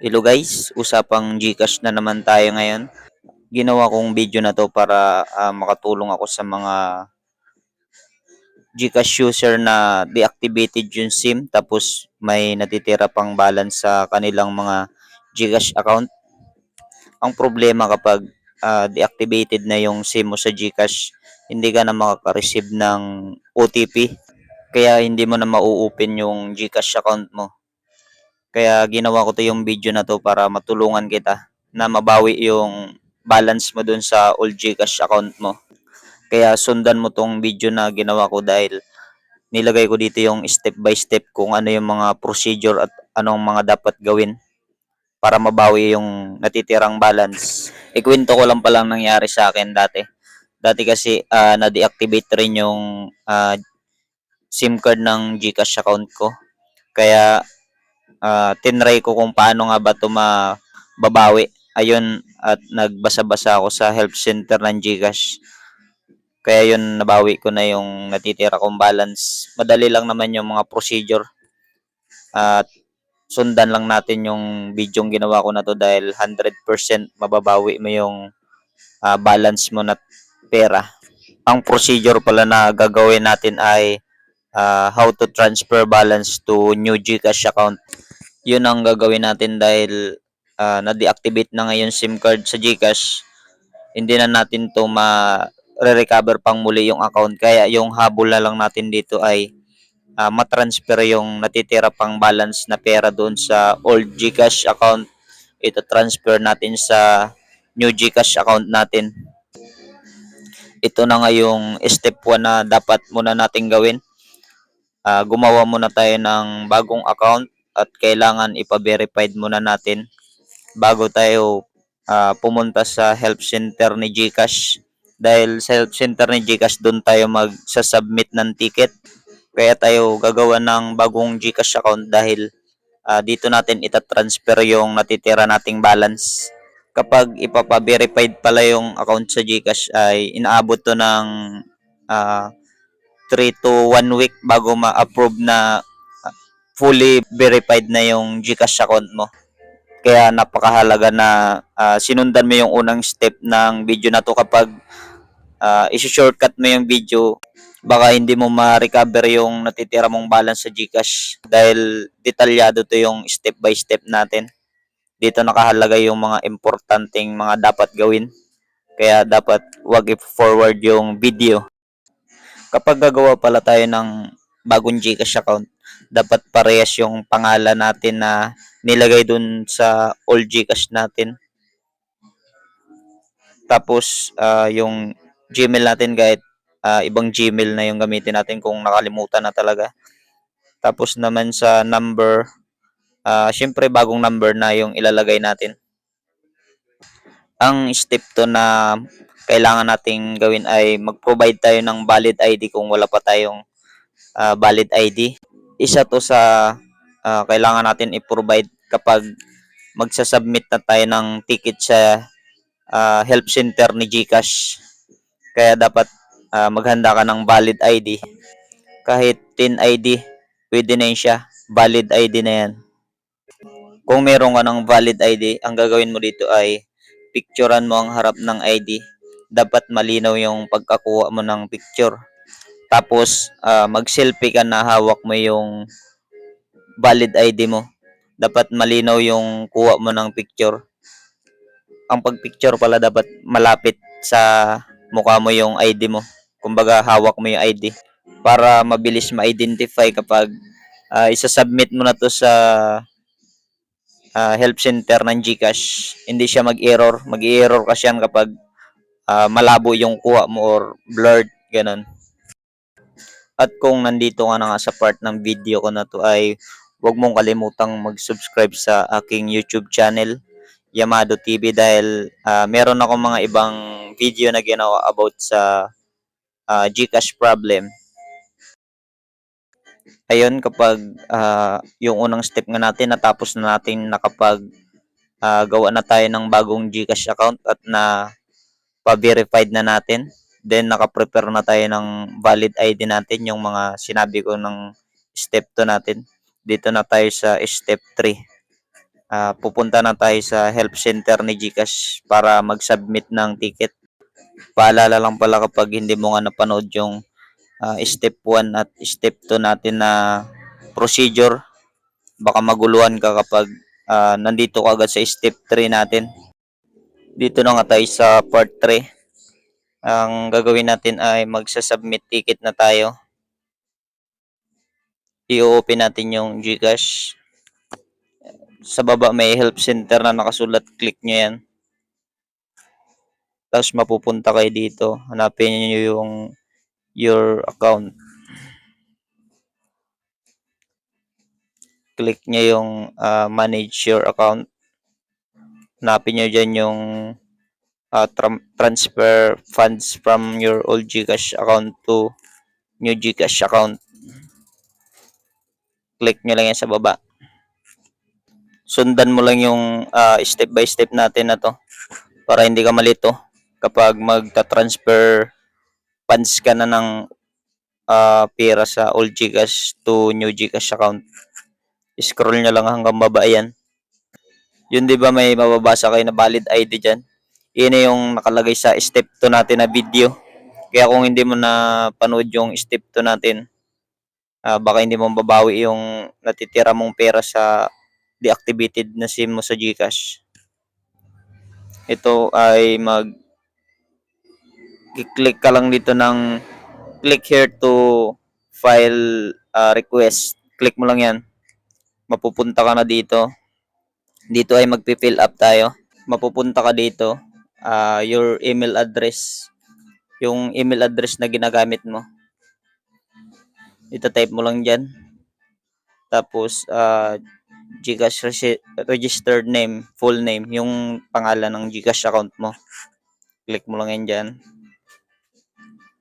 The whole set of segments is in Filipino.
Hello guys, usapang Gcash na naman tayo ngayon. Ginawa kong video na to para ah, makatulong ako sa mga Gcash user na deactivated yung SIM tapos may natitira pang balance sa kanilang mga Gcash account. Ang problema kapag ah, deactivated na yung SIM mo sa Gcash, hindi ka na makaka-receive ng OTP. Kaya hindi mo na mau-open yung Gcash account mo. Kaya ginawa ko to yung video na to para matulungan kita na mabawi yung balance mo dun sa old Gcash account mo. Kaya sundan mo tong video na ginawa ko dahil nilagay ko dito yung step by step kung ano yung mga procedure at anong mga dapat gawin para mabawi yung natitirang balance. Ikwento ko lang palang nangyari sa akin dati. Dati kasi ah, na-deactivate rin yung ah, SIM card ng Gcash account ko. Kaya ah tinry ko kung paano nga ba ito mababawi. Ayun, at nagbasa-basa ako sa help center ng Gcash. Kaya yun, nabawi ko na yung natitira kong balance. Madali lang naman yung mga procedure. At sundan lang natin yung video ginawa ko na to dahil 100% mababawi mo yung ah, balance mo na pera. Ang procedure pala na gagawin natin ay ah, how to transfer balance to new Gcash account yun ang gagawin natin dahil ah, na-deactivate na ngayon SIM card sa GCash. Hindi na natin to ma-recover pang muli yung account. Kaya yung habol na lang natin dito ay ah, matransfer yung natitira pang balance na pera doon sa old GCash account. Ito transfer natin sa new GCash account natin. Ito na nga yung step 1 na dapat muna nating gawin. Ah, gumawa muna tayo ng bagong account at kailangan ipa-verified muna natin bago tayo ah, pumunta sa help center ni GCash. Dahil sa help center ni GCash doon tayo magsasubmit ng ticket. Kaya tayo gagawa ng bagong GCash account dahil ah, dito natin itatransfer yung natitira nating balance. Kapag ipapa-verified pala yung account sa GCash ay inaabot to ng ah, 3 to 1 week bago ma-approve na fully verified na yung GCash account mo. Kaya napakahalaga na ah, sinundan mo yung unang step ng video na to kapag uh, isi-shortcut mo yung video baka hindi mo ma-recover yung natitira mong balance sa GCash dahil detalyado to yung step by step natin. Dito nakahalaga yung mga importanteng mga dapat gawin. Kaya dapat wag i-forward yung video. Kapag gagawa pala tayo ng bagong GCash account, dapat parehas yung pangalan natin na nilagay dun sa old Gcash natin. Tapos ah, yung Gmail natin kahit ah, ibang Gmail na yung gamitin natin kung nakalimutan na talaga. Tapos naman sa number, ah syempre bagong number na yung ilalagay natin. Ang step to na kailangan nating gawin ay mag-provide tayo ng valid ID kung wala pa tayong ah, valid ID. Isa to sa ah, kailangan natin i-provide kapag magsasubmit na tayo ng ticket sa ah, help center ni GCash. Kaya dapat ah, maghanda ka ng valid ID. Kahit tin ID, pwede na siya. Valid ID na yan. Kung meron ka ng valid ID, ang gagawin mo dito ay picturean mo ang harap ng ID. Dapat malinaw yung pagkakuha mo ng picture. Tapos, ah, mag-selfie ka na hawak mo yung valid ID mo. Dapat malinaw yung kuha mo ng picture. Ang pag-picture pala dapat malapit sa mukha mo yung ID mo. Kumbaga, hawak mo yung ID. Para mabilis ma-identify kapag ah, isa-submit mo na to sa ah, help center ng GCash. Hindi siya mag-error. Mag-error kasi yan kapag ah, malabo yung kuha mo or blurred, ganun. At kung nandito ka na nga sa part ng video ko na to ay huwag mong kalimutang mag-subscribe sa aking YouTube channel, Yamado TV dahil ah, meron akong mga ibang video na ginawa about sa ah, GCash problem. Ayun, kapag ah, yung unang step nga natin, natapos na natin nakapag ah, gawa na tayo ng bagong GCash account at na pa-verified na natin. Then, naka-prepare na tayo ng valid ID natin, yung mga sinabi ko ng step 2 natin. Dito na tayo sa step 3. ah, pupunta na tayo sa help center ni GCash para mag-submit ng ticket. Paalala lang pala kapag hindi mo nga napanood yung ah, step 1 at step 2 natin na procedure, baka maguluhan ka kapag ah, nandito ka agad sa step 3 natin. Dito na nga tayo sa part 3. Ang gagawin natin ay magsa-submit ticket na tayo. I-open natin yung GCash. Sa baba may help center na nakasulat. Click nyo yan. Tapos mapupunta kayo dito. Hanapin nyo yung your account. Click nyo yung ah, manage your account. Hanapin nyo dyan yung ah, tram- transfer funds from your old GCash account to new GCash account. Click nyo lang yan sa baba. Sundan mo lang yung ah, step by step natin na to para hindi ka malito kapag magta-transfer funds ka na ng ah, pera sa old GCash to new GCash account. Scroll nyo lang hanggang baba yan. Yun di ba may mababasa kayo na valid ID dyan? Yun yung nakalagay sa step 2 natin na video. Kaya kung hindi mo na panood yung step 2 natin, ah, baka hindi mo mababawi yung natitira mong pera sa deactivated na SIM mo sa GCash. Ito ay mag click ka lang dito ng click here to file ah, request. Click mo lang yan. Mapupunta ka na dito. Dito ay magpi-fill up tayo. Mapupunta ka dito. Ah, your email address. Yung email address na ginagamit mo. Ita-type mo lang dyan. Tapos, ah, Gcash registered name, full name, yung pangalan ng Gcash account mo. Click mo lang yan dyan.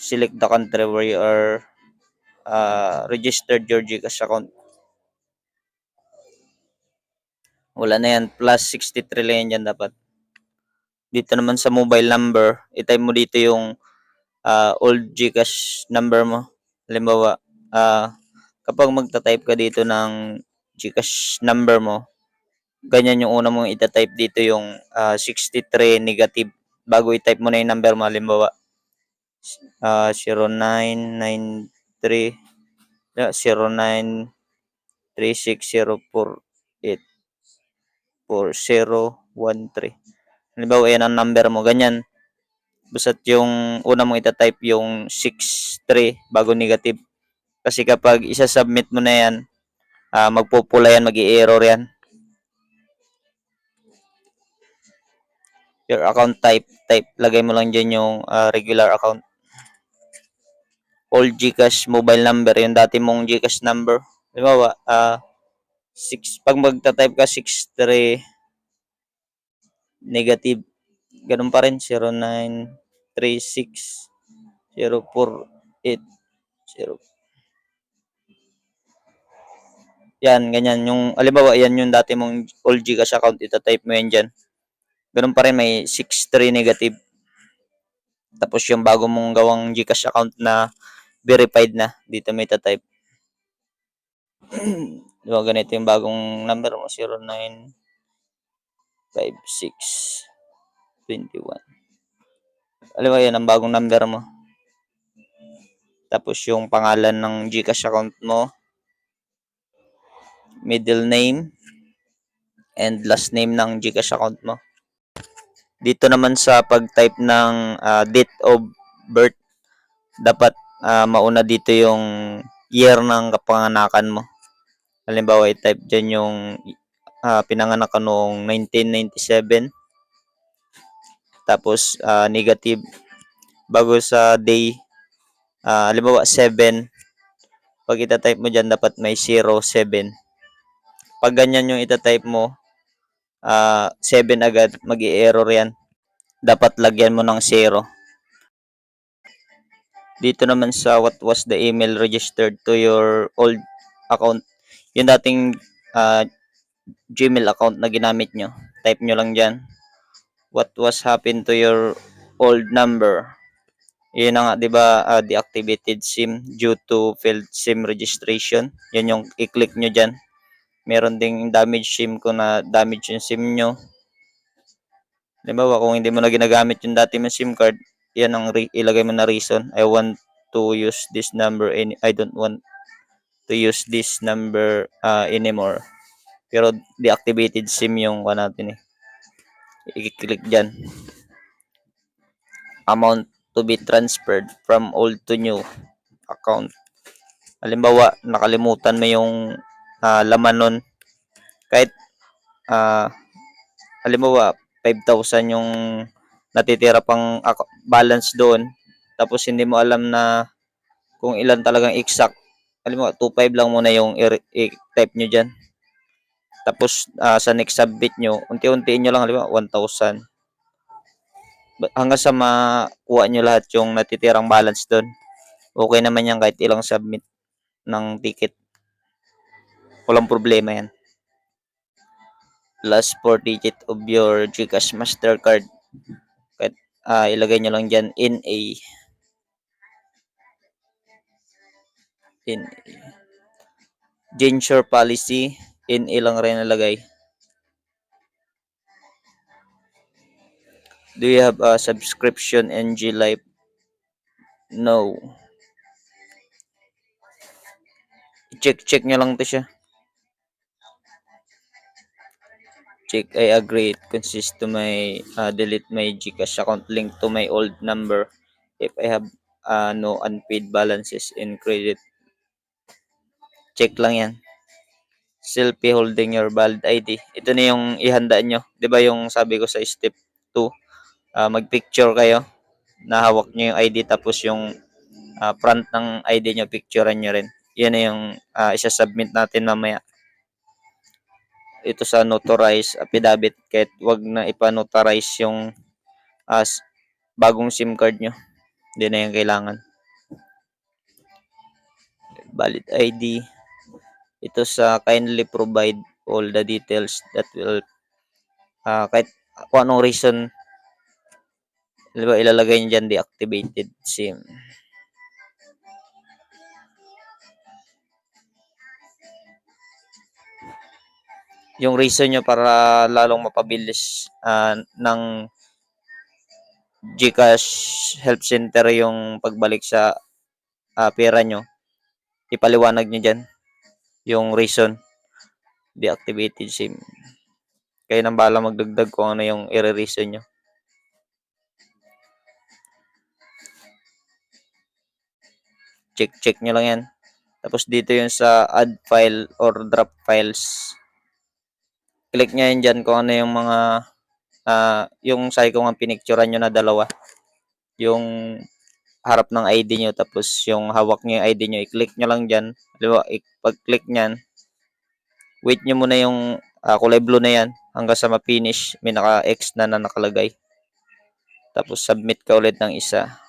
Select the country where you are ah, registered your Gcash account. Wala na yan. Plus 63 lang yan dyan dapat. Dito naman sa mobile number, itype mo dito yung ah, old Gcash number mo. Halimbawa, ah, kapag magta-type ka dito ng Gcash number mo, ganyan yung una mong ita-type dito yung ah, 63 negative bago i-type mo na yung number mo. Halimbawa, ah 0993 ah, 09360484 4013. Halimbawa, yan ang number mo. Ganyan. Basta't yung una mong ita-type yung 63 bago negative. Kasi kapag isa-submit mo na yan, ah, magpupula yan, mag error yan. Your account type, type, lagay mo lang dyan yung ah, regular account. Old Gcash mobile number, yung dati mong Gcash number. Halimbawa, ah, six, pag magta-type ka 63 negative, ganun pa rin, 0936 048 0 Yan, ganyan. Yung, alimbawa, yan yung dati mong old Gcash account, ita-type mo yan dyan. Ganun pa rin, may 63 negative. Tapos yung bago mong gawang Gcash account na verified na, dito may ita-type. Di ba, ganito yung bagong number mo, 09 56 21. Alam mo, yan ang bagong number mo. Tapos yung pangalan ng Gcash account mo, middle name, and last name ng Gcash account mo. Dito naman sa pag-type ng ah, date of birth, dapat ah, mauna dito yung year ng kapanganakan mo. Halimbawa, i-type dyan yung ah, pinanganak noong 1997. Tapos, ah, negative. Bago sa day, ah, halimbawa 7. Pag ita-type mo dyan, dapat may 0, 7. Pag ganyan yung ita-type mo, ah 7 agad, mag error yan. Dapat lagyan mo ng 0. Dito naman sa what was the email registered to your old account, yung dating ah, Gmail account na ginamit nyo, type nyo lang dyan. What was happened to your old number? Yun na nga, di ba, ah, deactivated SIM due to failed SIM registration. Yan yung i-click nyo dyan. meron ding damage SIM ko na damage yung SIM nyo. Halimbawa, kung hindi mo na ginagamit yung dati mong SIM card, yan ang ilagay mo na reason. I want to use this number and I don't want to use this number uh, anymore. Pero deactivated SIM yung ka natin eh. I-click dyan. Amount to be transferred from old to new account. Halimbawa, nakalimutan mo yung ah, laman nun. Kahit, ah, halimbawa, 5,000 yung natitira pang balance doon. Tapos hindi mo alam na kung ilan talagang exact. Halimbawa, 2,500 lang muna yung i-type nyo dyan. Tapos ah, sa next submit nyo, unti-untiin nyo lang, halimbawa 1,000. Ba- Hanggang sa makuha nyo lahat yung natitirang balance doon. Okay naman yan kahit ilang submit ng ticket. Walang problema yan. Last 4 digit of your GCash Mastercard. Kahit ah, ilagay nyo lang dyan in a in change your policy in ilang rin nalagay. Do you have a subscription NG Life? No. Check check nyo lang to siya. Check I agree it consists to my uh, delete my Gcash account link to my old number if I have uh, no unpaid balances in credit. Check lang yan. Selfie holding your valid ID. Ito na yung ihanda nyo. ba yung sabi ko sa step 2, uh, mag-picture kayo na hawak nyo yung ID tapos yung uh, front ng ID nyo, picturean nyo rin. Yan na yung uh, isa-submit natin mamaya. Ito sa notarized affidavit kahit wag na ipa-notarize yung as bagong SIM card nyo. Hindi na yung kailangan. Valid ID. Ito sa kindly provide all the details that will uh, kahit kung anong reason ilalagay nyo dyan deactivated SIM. Yung reason nyo para lalong mapabilis ah, ng GCash Help Center yung pagbalik sa ah, pera nyo, ipaliwanag nyo dyan yung reason deactivated SIM. Kayo nang bala magdagdag kung ano yung i-reason nyo. check check nyo lang yan. Tapos dito yung sa add file or drop files. Click nyo yan dyan kung ano yung mga ah, yung sabi ko nga pinicturean nyo na dalawa. Yung harap ng ID nyo tapos yung hawak nyo yung ID nyo, i-click nyo lang dyan. Halimbawa, pag-click nyan, wait nyo muna yung ah, kulay blue na yan hanggang sa ma-finish. May naka-X na na nakalagay. Tapos submit ka ulit ng isa.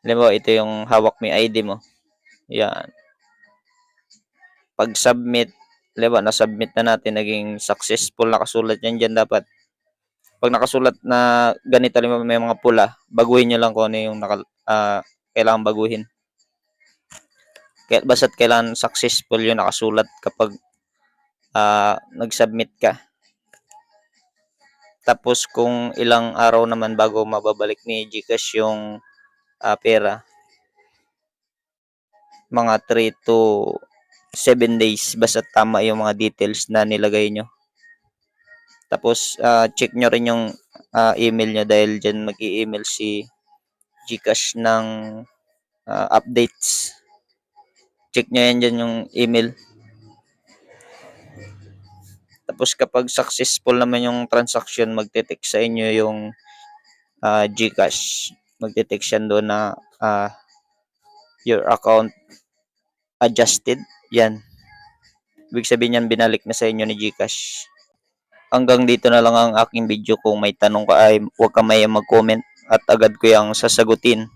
Halimbawa, ito yung hawak yung ID mo. Yan. Pag submit, halimbawa, na-submit na natin, naging successful, nakasulat yan dyan dapat. Pag nakasulat na ganito, halimbawa, may mga pula, baguhin nyo lang kung ano yung naka, ah, kailangan baguhin. Kaya basta't kailangan successful yung nakasulat kapag ah, nag-submit ka. Tapos kung ilang araw naman bago mababalik ni Gcash yung ah, pera, mga 3 to 7 days basta tama yung mga details na nilagay nyo. Tapos ah, check nyo rin yung ah, email nyo dahil dyan mag-i-email si Gcash ng ah, updates. Check nyo yan dyan yung email. Tapos kapag successful naman yung transaction, magte-text sa inyo yung ah, GCash. Magte-text yan doon na ah, your account adjusted. Yan. Ibig sabihin yan, binalik na sa inyo ni GCash. Hanggang dito na lang ang aking video. Kung may tanong ka ay huwag ka may mag-comment at agad ko yung sasagutin.